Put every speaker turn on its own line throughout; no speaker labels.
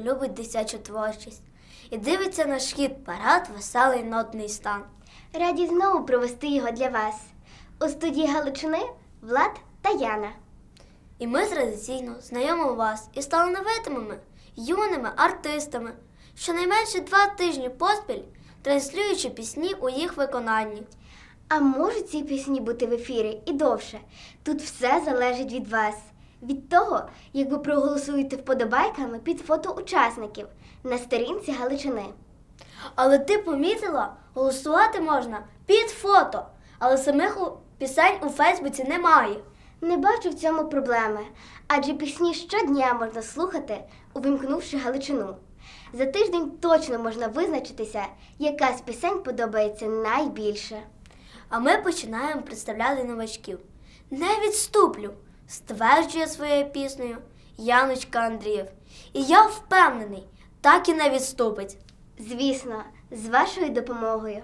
любить дитячу творчість і дивиться на шхід парад веселий нотний стан.
Раді знову провести його для вас. У студії Галичини Влад та Яна.
І ми традиційно знайомимо вас із талановитими юними артистами, щонайменше два тижні поспіль транслюючи пісні у їх виконанні.
А можуть ці пісні бути в ефірі і довше. Тут все залежить від вас, від того, як ви проголосуєте вподобайками під фото учасників на сторінці Галичини.
Але ти помітила, голосувати можна під фото, але самих пісень у Фейсбуці немає.
Не бачу в цьому проблеми, адже пісні щодня можна слухати, увімкнувши Галичину. За тиждень точно можна визначитися, яка з пісень подобається найбільше.
А ми починаємо представляти новачків. Не відступлю, стверджує своєю піснею Яночка Андрієв. І я впевнений, так і не відступить.
Звісно, з вашою допомогою.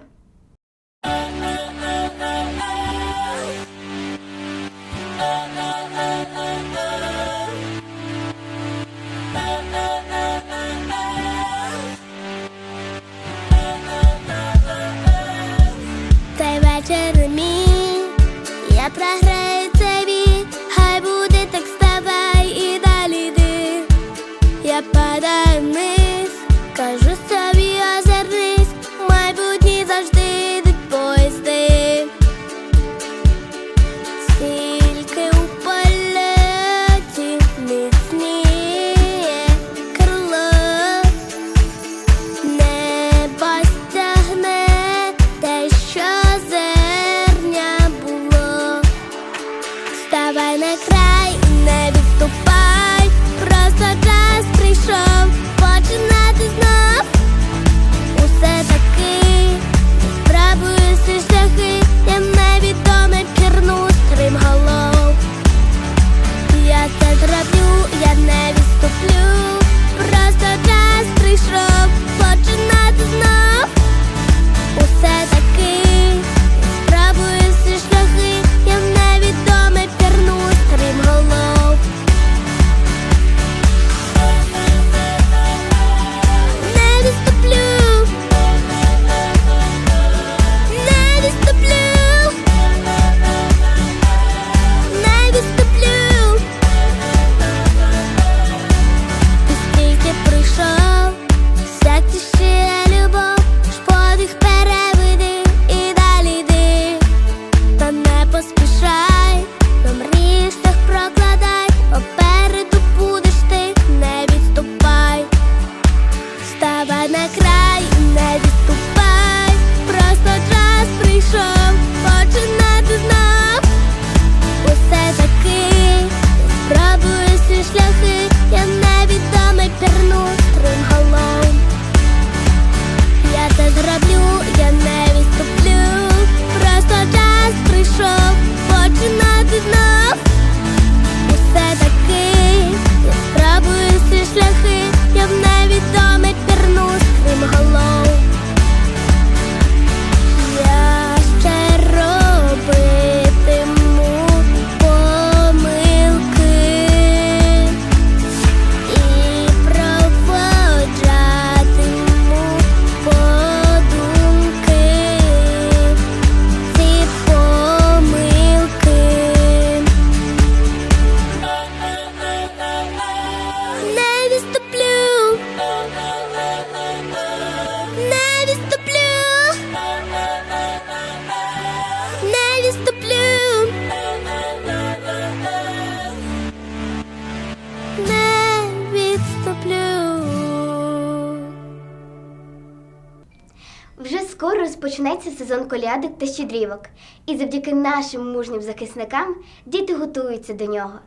Сезон колядок та щедрівок, і завдяки нашим мужнім захисникам діти готуються до нього.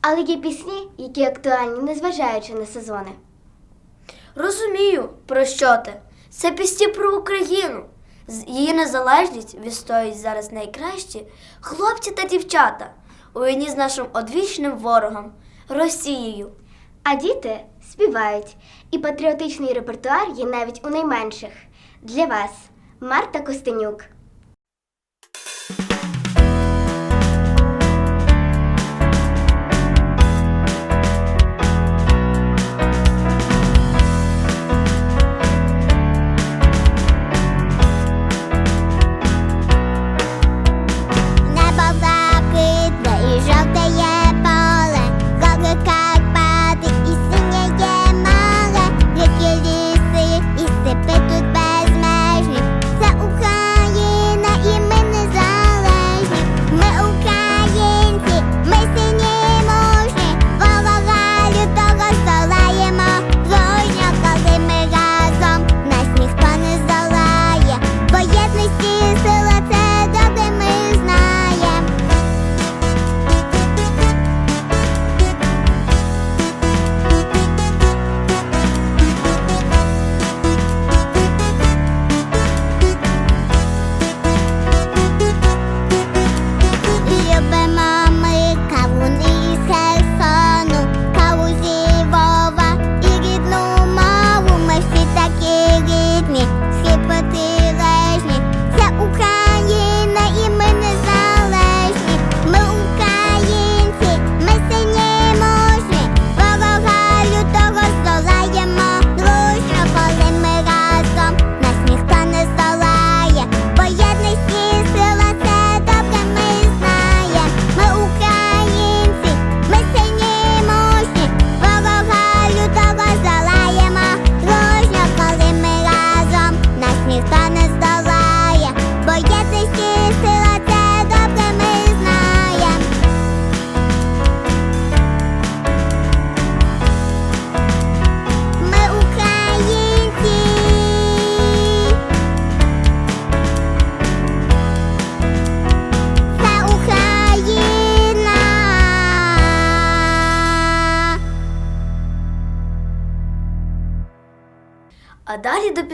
Але є пісні, які актуальні, незважаючи на сезони.
Розумію, про що ти. Це пісні про Україну. З- Її незалежність відстоюють зараз найкращі хлопці та дівчата у війні з нашим одвічним ворогом Росією.
А діти співають, і патріотичний репертуар є навіть у найменших. Для вас Марта Костенюк.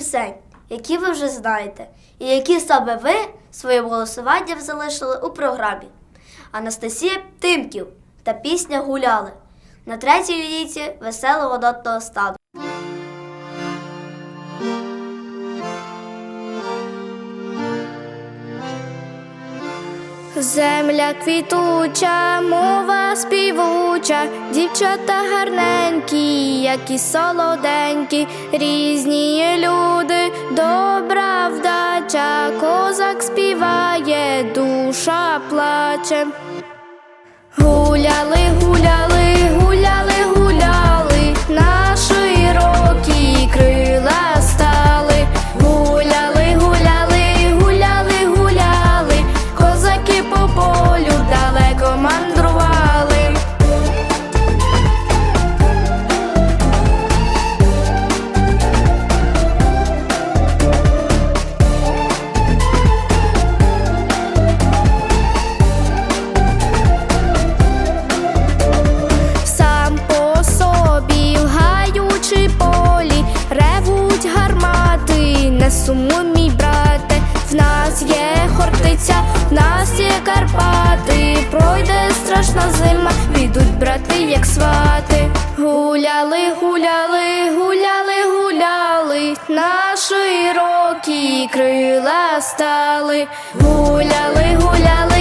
Пісень, які ви вже знаєте, і які саме ви своїм голосуванням залишили у програмі. Анастасія Тимків та пісня Гуляли на третій лінійці веселого нотного стану.
Земля квітуча, мова співуча, дівчата гарненькі, як і солоденькі, різні люди, добра вдача, козак співає, душа плаче. Гуляли, гуляли, гуляли, Карпати, пройде страшна зима, підуть брати, як свати. Гуляли, гуляли, гуляли, гуляли, на широкі крила стали. Гуляли, гуляли,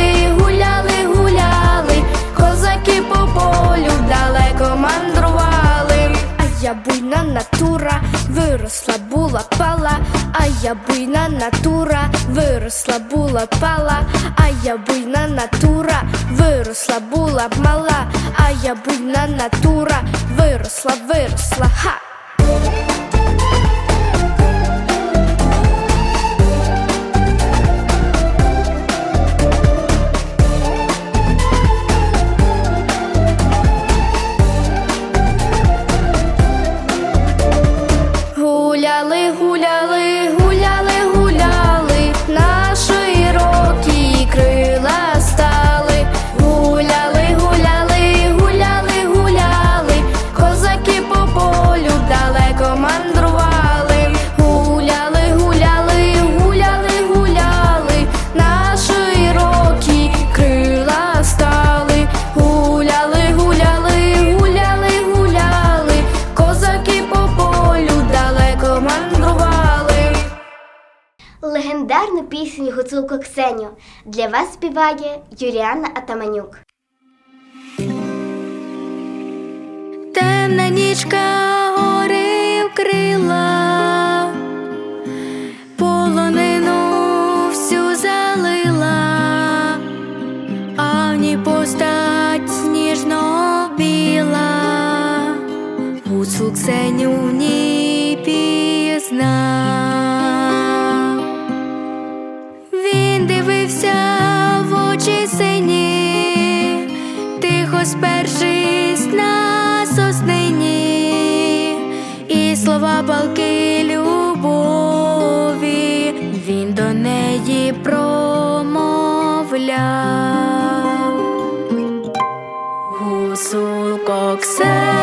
я буйна натура, виросла була пала, а я буйна натура, виросла була пала, а я буйна натура, виросла була мала, а я буйна натура, виросла, виросла, ха.
Пісню гуцулку Ксеню для вас співає Юріана Атаманюк.
Темна нічка гори вкрила, Гусулко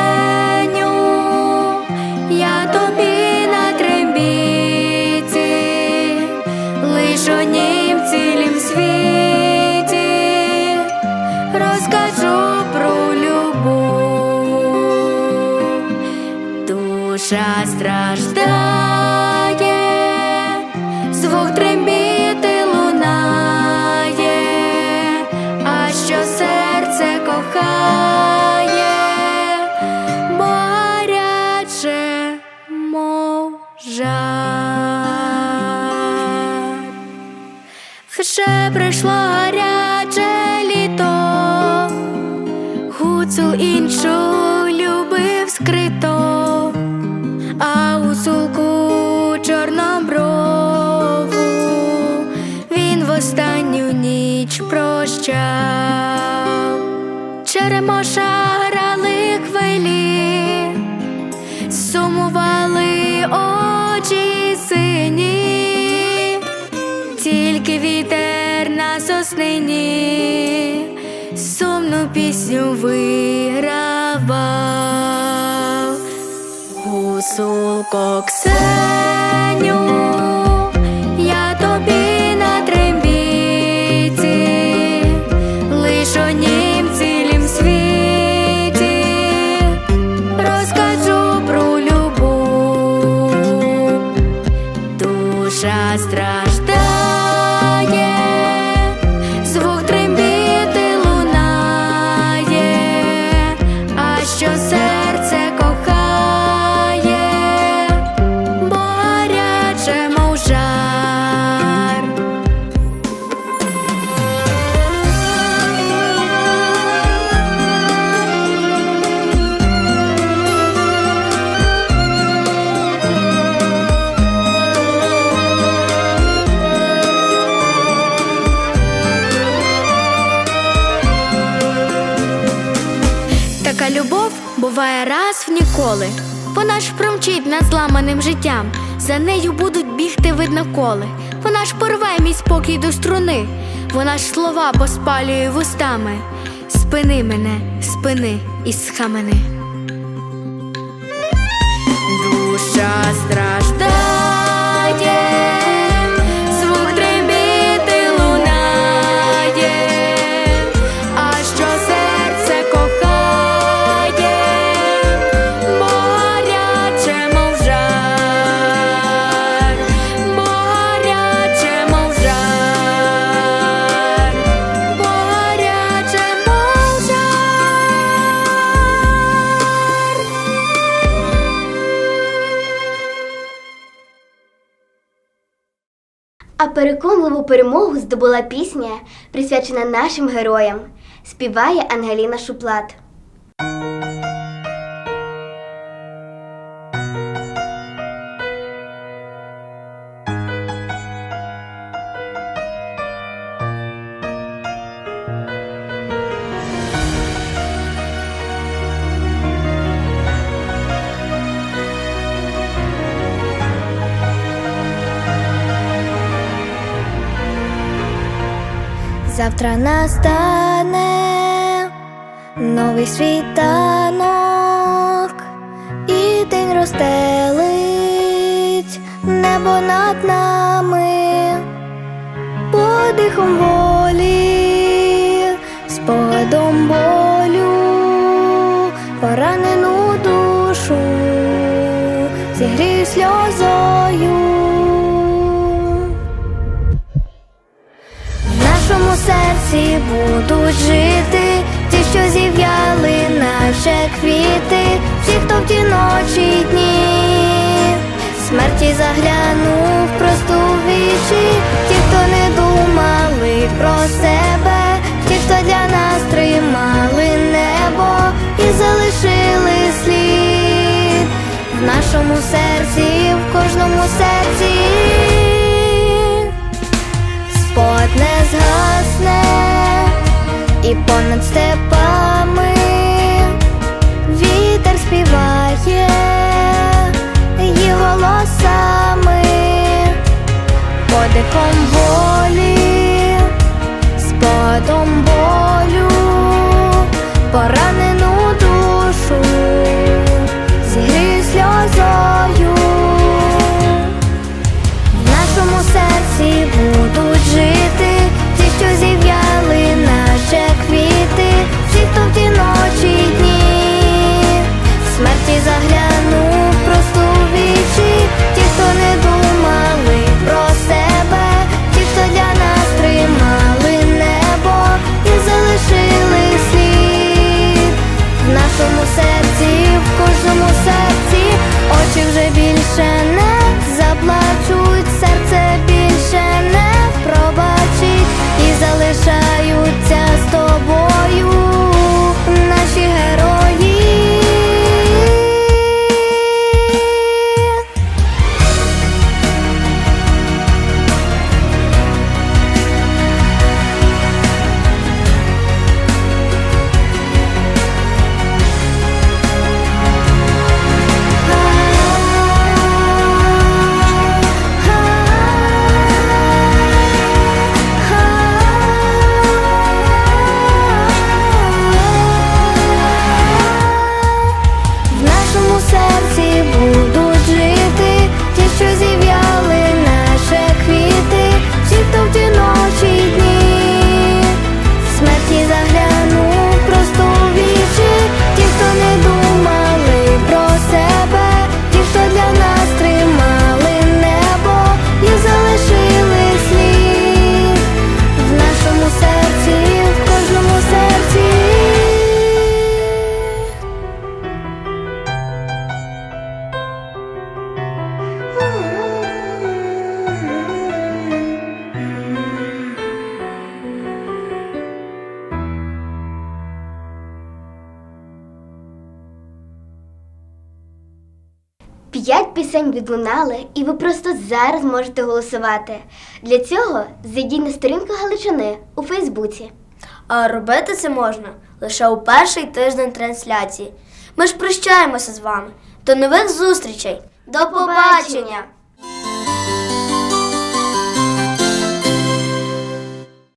Вже прийшло гаряче літо, гуцул іншу любив скрито, а гуцулку чорноброву він в останню ніч прощав. Черемоша грали хвилі, сумували очі сині, тільки вітер на соснині сумну пісню вигравав.
гусулко Ксеню, Любов буває раз в ніколи. Вона ж промчить над зламаним життям. За нею будуть бігти видно коли. Вона ж порве мій спокій до струни. Вона ж слова поспалює вустами. Спини мене, спини і схамени. Душа страждає,
переконливу перемогу здобула пісня, присвячена нашим героям. Співає Ангеліна Шуплат.
Завтра настане новий світанок, і день розстелить небо над нами, подихом заглянув просто в вічі, ті, хто не думали про себе, ті, хто для нас тримали небо і залишили слід. В нашому серці, в кожному серці. Спогад не згасне і понад степами подихом волі, спадом болю,
П'ять пісень відлунали, і ви просто зараз можете голосувати. Для цього зайдіть на сторінку Галичини у Фейсбуці.
А робити це можна лише у перший тиждень трансляції. Ми ж прощаємося з вами. До нових зустрічей. До побачення!